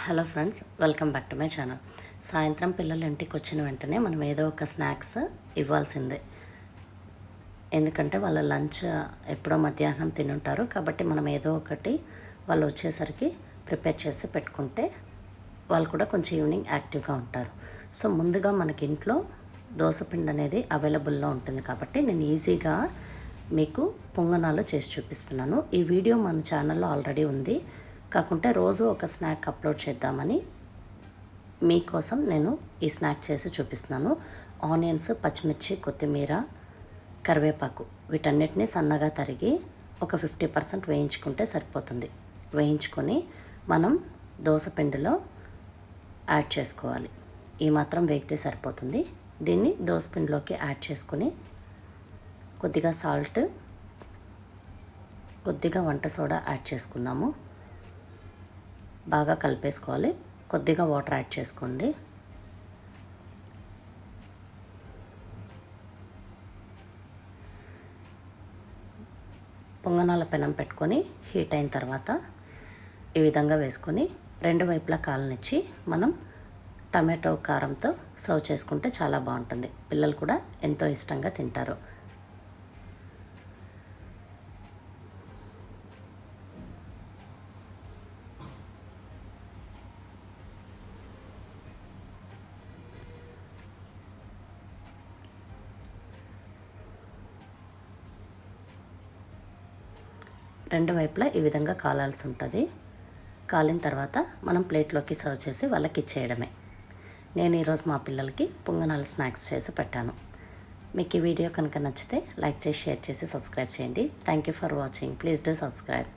Hello friends welcome back to my channel. సాయంత్రం పిల్లలు ఇంటికి వచ్చిన వెంటనే మనం ఏదో ఒక స్నాక్స్ ఇవ్వాల్సిందే. ఎందుకంటే వాళ్ళ లంచ్ ఎప్పుడో మధ్యాహ్నం తినుంటారు. కాబట్టి మనం ఏదో ఒకటి వాళ్ళు వచ్చేసరికి ప్రిపేర్ చేసి పెట్టుకుంటే వాళ్ళు కూడా కొంచెం ఈవినింగ్ యాక్టివ్గా ఉంటారు. సో ముందుగా మనకి ఇంట్లో దోసపిండి అనేది అవైలబుల్లో ఉంటుంది కాబట్టి నేను ఈజీగా మీకు పొంగనాలు చేసి చూపిస్తున్నాను. ఈ వీడియో మన ఛానల్లో ఆల్రెడీ ఉంది. కాకుంటే రోజు ఒక స్నాక్ అప్లోడ్ చేద్దామని మీకోసం నేను ఈ స్నాక్ చేసి చూపిస్తున్నాను. ఆనియన్స్ పచ్చిమిర్చి కొత్తిమీర కరివేపాకు వీటన్నిటిని సన్నగా తరిగి ఒక ఫిఫ్టీ పర్సెంట్ వేయించుకుంటే సరిపోతుంది. వేయించుకొని మనం దోసపిండిలో యాడ్ చేసుకోవాలి. ఈ మాత్రం వేగితే సరిపోతుంది. దీన్ని దోసపిండిలోకి యాడ్ చేసుకుని కొద్దిగా సాల్ట్ కొద్దిగా వంట సోడా యాడ్ చేసుకుందాము. బాగా కలిపేసుకోవాలి. కొద్దిగా వాటర్ యాడ్ చేసుకోండి. పొంగనాల పెనం పెట్టుకొని హీట్ అయిన తర్వాత ఈ విధంగా వేసుకొని రెండు వైపులా కాలనిచ్చి మనం టమాటో కారంతో సర్వ్ చేసుకుంటే చాలా బాగుంటుంది. పిల్లలు కూడా ఎంతో ఇష్టంగా తింటారు. రెండు వైపులా ఈ విధంగా కాలాల్సి ఉంటుంది. కాలిన తర్వాత మనం ప్లేట్లోకి సర్వ్ చేసి వాళ్ళకి ఇచ్చేయడమే. నేను ఈరోజు మా పిల్లలకి పొంగనాలు స్నాక్స్ చేసి పెట్టాను. మీకు ఈ వీడియో కనుక నచ్చితే లైక్ చేసి షేర్ చేసి సబ్స్క్రైబ్ చేయండి. Thank you for watching. Please do subscribe.